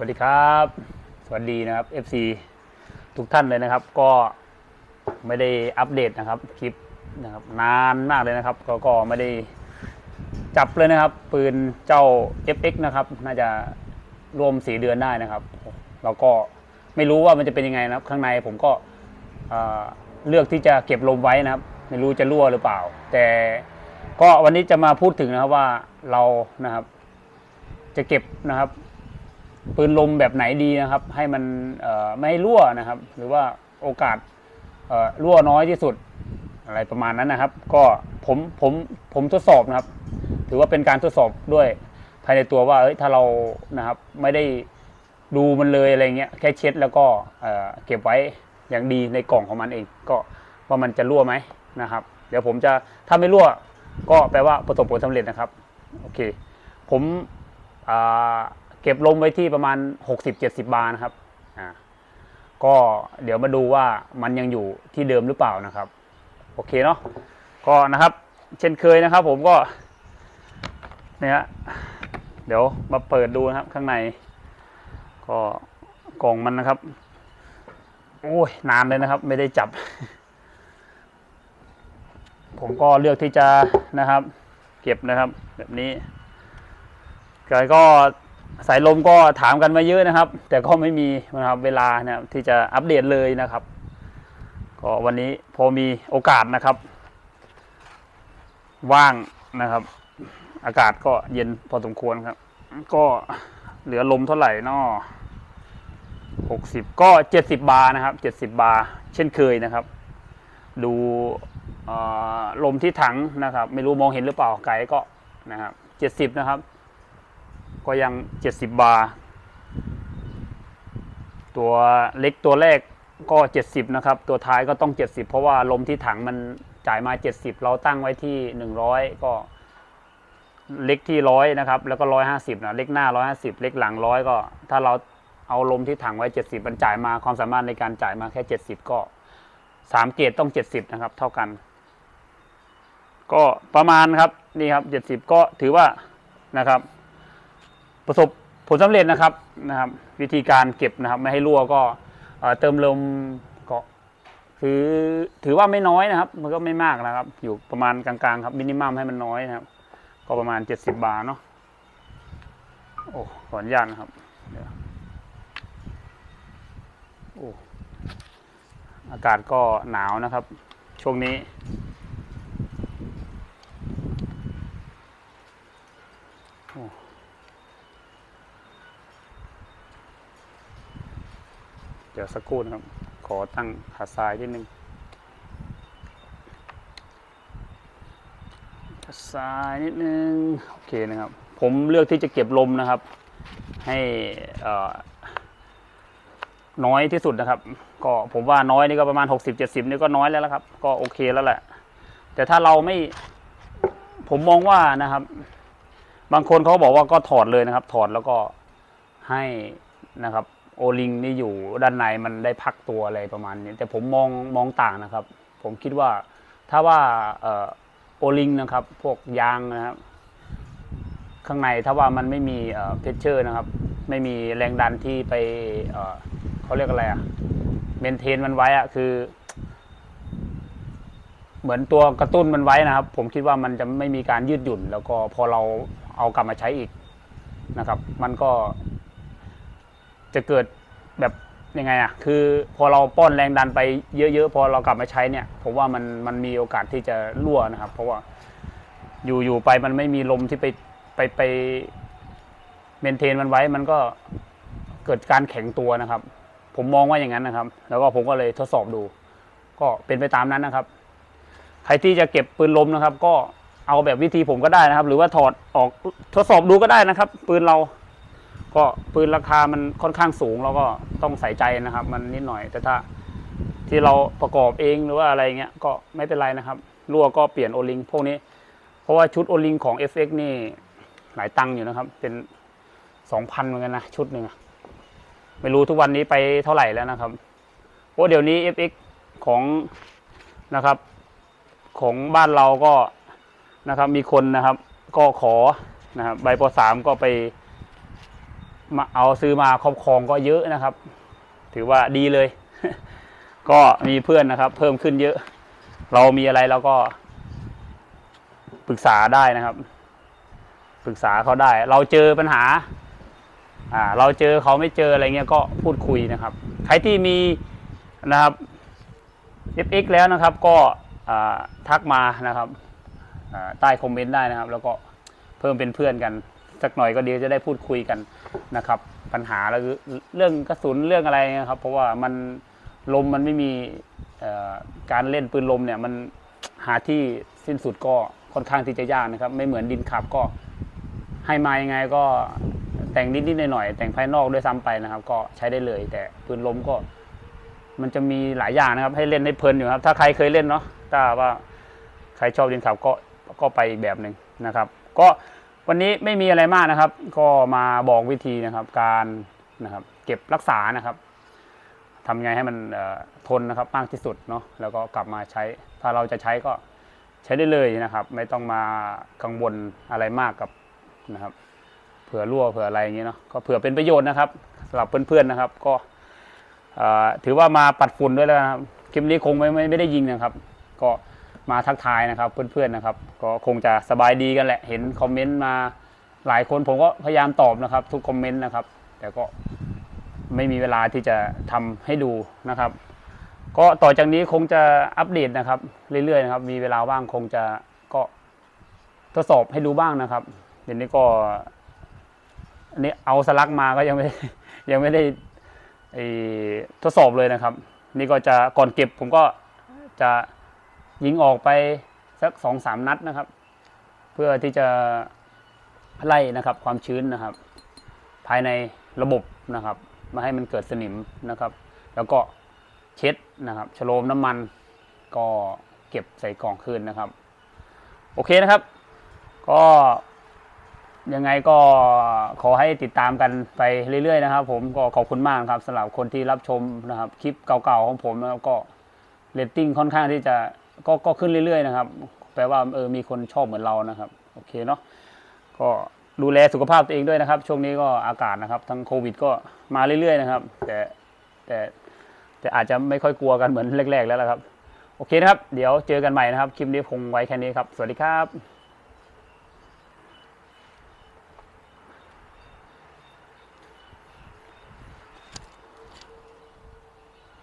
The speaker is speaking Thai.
วัสดีครับ สวัสดีนะครับ FC ทุกท่านเลยนะครับ ก็ไม่ได้อัปเดตนะครับคลิปนะครับนานมากเลยนะครับ ก็ก็ไม่ได้จับเลยนะครับ ปืนเจ้า FX นะครับ น่าจะรวมสีเดือนได้นะครับแล้วก็ไม่รู้ว่ามันจะเป็นยังไงนะครับ ข้างในผมก็เลือกที่จะเก็บลมไว้นะครับ ไม่รู้จะรั่วหรือเปล่า แต่ก็วันนี้จะมาพูดถึงนะครับว่าเรานะครับ จะเก็บนะครับ ปืนลมแบบไหนดีนะครับ ให้มันไม่ให้รั่วนะครับ หรือว่าโอกาสรั่วน้อยที่สุดอะไรประมาณนั้นนะครับ ก็ผมผมผมทดสอบนะครับ ถือว่าเป็นการทดสอบด้วยภายในตัวว่าเอ้ยถ้าเรานะครับไม่ได้ดูมันเลยอะไรเงี้ยแค่เช็ดแล้วก็เเก็บไว้อย่างดีในกล่องของมันเอง ก็ว่ามันจะรั่วไหมนะครับ เดี๋ยวผมจะถ้าไม่รั่วก็แปลว่าประสบผลสำเร็จนะครับโอเค ผมอ่า ก็บลมไว้ที่ประมาณ 60-70 บาร์นะครับอ่าก็เดี๋ยวมาดูว่ามันยังอยู่ที่เดิมหรือเปล่านะครับ โอเคเนาะก็นะครับ เช่นเคยนะครับ ผมก็เนี่ยฮะเดี๋ยวมาเปิดดูนะครับข้างใน ก็กล่องมันนะครับ โอ้ยนานเลยนะครับ ไม่ได้จับ ผมก็เลือกที่จะนะครับ เก็บนะครับ แบบนี้ก็ สายลมก็ถามกันมาเยอะนะครับ แต่ก็ไม่มีนะครับเวลานะครับที่จะอัปเดตเลยนะครับ ก็วันนี้พอมีโอกาสนะครับ ว่างนะครับ อากาศก็เย็นพอสมควรครับ ก็เหลือลมเท่าไหร่นอหกสิบก็เจ็ดสิบบาร์นะครับเจ็ดสิบบาร์เช่นเคยนะครับ ดูลมที่ถังนะครับ ไม่รู้มองเห็นหรือเปล่าไกลก็นะครับเจ็ดสิบนะครับ ก็ยังเจ็ดสิบาร์ ตัวเล็กตัวแรกก็เจ็ดสิบนะครับ ตัวท้ายก็ต้องเจ็ดสิบเพราะว่าลมที่ถังมันจ่ายมาเจ็ดสิบเราตั้งไว้ที่หนึ่งร้อยก็เล็กที่ร้อยนะครับ แล้วก็ร้อยห้าสิบนะเล็กหน้าร้อยห้าสิบเล็กหลังร้อยก็ ถ้าเราเอาลมที่ถังไว้เจ็ดสิบมันจ่ายมาความสามารถในการจ่ายมาแค่เจ็ดสิบก็สามเกรดต้องเจ็ดสิบนะครับ เท่ากัน ก็ประมาณครับนี่ครับเจ็ดสิบก็ถือว่านะครับ ประสบผลสำเร็จนะครับนะครับ วิธีการเก็บนะครับ ไม่ให้รั่วก็เติมลมก็คือถือว่าไม่น้อยนะครับ มันก็ไม่มากนะครับ อยู่ประมาณกลางๆครับมินิมัมให้มันน้อยนะครับ ก็ประมาณ 70 บาทเนาะโอ้ขออนุญาตนะครับโอ้อากาศก็หนาวนะครับ ช่วงนี้ โอ้เดี๋ ยวสักครู่นะครับ ขอตั้งขาซ้ายนิดนึงซ้ายนิดนึง โอเคนะครับ ผมเลือกที่จะเก็บลมนะครับ ให้น้อยที่สุดนะครับ ก็ผมว่าน้อยนี่ก็ประมาณ 60-70 นี่ก็น้อยแล้วละครับ ก็โอเคแล้วแหละ แต่ถ้าเราไม่ผมมองว่านะครับ บางคนเขาบอกว่าก็ถอดเลยนะครับ ถอดแล้วก็ให้นะครับ โอลิงนี่อยู่ด้านในมันได้พักตัวอะไรประมาณนี้ แต่ผมมองมองต่างนะครับ ผมคิดว่าถ้าว่าออโอลิงนะครับ พวกยางนะครับ ข้างในถ้าว่ามันไม่มีเพชเชอร์นะครับ ไม่มีแรงดันที่ไปเเขาเรียกอะไรอะเมนเทนมันไว้อะคือ เหมือนตัวกระตุ้นมันไว้นะครับ ผมคิดว่ามันจะไม่มีการยืดหยุ่น แล้วก็พอเราเอากลับมาใช้อีกนะครับ มันก็ จะเกิดแบบยังไงอะคือพอเราป้อนแรงดันไปเยอะๆ พอเรากลับมาใช้เนี่ย ผมว่ามันมันมีโอกาสที่จะรั่วนะครับ เพราะว่าอยู่อยู่ไปมันไม่มีลมที่ไปไปไปเมนเทนมันไว้ มันก็เกิดการแข็งตัวนะครับ ผมมองว่าอย่างนั้นนะครับ แล้วก็ผมก็เลยทดสอบดู ก็เป็นไปตามนั้นนะครับ ใครที่จะเก็บปืนลมนะครับ ก็เอาแบบวิธีผมก็ได้นะครับ หรือว่าถอดออกทดสอบดูก็ได้นะครับ ปืนเรา ก็ปืนราคามันค่อนข้างสูงเราก็ต้องใส่ใจนะครับ มันนิดหน่อย แต่ถ้าที่เราประกอบเองหรือว่าอะไรเงี้ยก็ไม่เป็นไรนะครับรั่วก็เปลี่ยนโอลิงพวกนี้ เพราะว่าชุดโอลิงของ FX นี่หลายตังค์อยู่นะครับ เป็นสองพันเหมือนกันนะชุดหนึ่งไม่รู้ทุกวันนี้ไปเท่าไหร่แล้วนะครับเพราะเดี๋ยวนี้ FX ของนะครับของบ้านเราก็นะครับมีคนนะครับ ก็ขอนะครับใบปสามก็ไป มาเอาซื้อมาครอบครองก็เยอะนะครับ ถือว่าดีเลย ก็มีเพื่อนนะครับ เพิ่มขึ้นเยอะ เรามีอะไรเราก็ปรึกษาได้นะครับ ปรึกษาเขาได้ เราเจอปัญหา อ่า เราเจอเขาไม่เจออะไรเงี้ยก็พูดคุยนะครับ ใครที่มีนะครับ FX แล้วนะครับ ก็ทักมานะครับใต้คอมเมนต์ได้นะครับ แล้วก็เพิ่มเป็นเพื่อนกัน สักหน่อยก็เดียวจะได้พูดคุยกันนะครับ ปัญหาแล้วเรื่องกระสุนเรื่องอะไรนะครับ เพราะว่ามันลมมันไม่มีการเล่นปืนลมเนี่ยมันหาที่สิ้นสุดก็ค่อนข้างที่จะยากนะครับ ไม่เหมือนดินขับก็ให้มายังไงก็แต่งนิดๆหน่อยๆแต่งภายนอกด้วยซ้ำไปนะครับ ก็ใช้ได้เลย แต่ปืนลมก็ มันจะมีหลายอย่างนะครับ ให้เล่นให้เพลินอยู่ครับ ถ้าใครเคยเล่นเนาะถ้าว่าใครชอบดินขับก็ก็ไปอีกแบบหนึ่งนะครับ ก็ วันนี้ไม่มีอะไรมากนะครับ ก็มาบอกวิธีนะครับ การนะครับ เก็บรักษานะครับทำไงให้มันเอ่อทนนะครับมากที่สุดเนาะแล้วก็กลับมาใช้ ถ้าเราจะใช้ก็ใช้ได้เลยนะครับ ไม่ต้องมากังวลอะไรมากกับนะครับเผื่อรั่วเผื่ออะไรอย่างเงี้ยเนาะก็เผื่อเป็นประโยชน์นะครับสำหรับเพื่อนๆนะครับ ก็เอ่อถือว่ามาปัดฝุ่นด้วยแล้วนะครับคลิปนี้คงไม่ไม่ไม่ได้ยิงนะครับ ก็ มาทักทายนะครับ เพื่อนๆนะครับ ก็คงจะสบายดีกันแหละ เห็นคอมเมนต์มาหลายคนผมก็พยายามตอบนะครับ ทุกคอมเมนต์นะครับ แต่ก็ไม่มีเวลาที่จะทำให้ดูนะครับ ก็ต่อจากนี้คงจะอัปเดตนะครับ เรื่อยๆนะครับ มีเวลาว่างคงจะก็ทดสอบให้ดูบ้างนะครับเดี๋ยวนี้ก็อันนี้เอาสลักมาก็ยังไม่ยังไม่ได้ทดสอบเลยนะครับ นี่ก็จะก่อนเก็บผมก็จะ ยิงออกไปสักสองสามนัดนะครับ เพื่อที่จะไล่นะครับความชื้นนะครับ ภายในระบบนะครับไมาให้มันเกิดสนิมนะครับ แล้วก็เช็ดนะครับฉโลมน้ำมันก็เก็บใส่กล่องคืนนะครับ โอเคนะครับ ก็ยังไงก็ขอให้ติดตามกันไปเรื่อยๆนะครับ ผมก็ขอบคุณมากครับสำหรับคนที่รับชมนะครับ คลิปเก่าๆของผมนะครับก็เรตติ้งค่อนข้างที่จะ ก็ก็ขึ้นเรื่อยๆนะครับ แปลว่าเออมีคนชอบเหมือนเรานะครับ โอเคเนาะก็ดูแลสุขภาพตัวเองด้วยนะครับ ช่วงนี้ก็อากาศนะครับ ทั้งโควิดก็มาเรื่อยๆนะครับ แต่แต่แต่อาจจะไม่ค่อยกลัวกันเหมือนแรก ๆ แล้วละครับ โอเคนะครับ เดี๋ยวเจอกันใหม่นะครับ คลิปนี้คงไว้แค่นี้ครับ สวัสดีครับ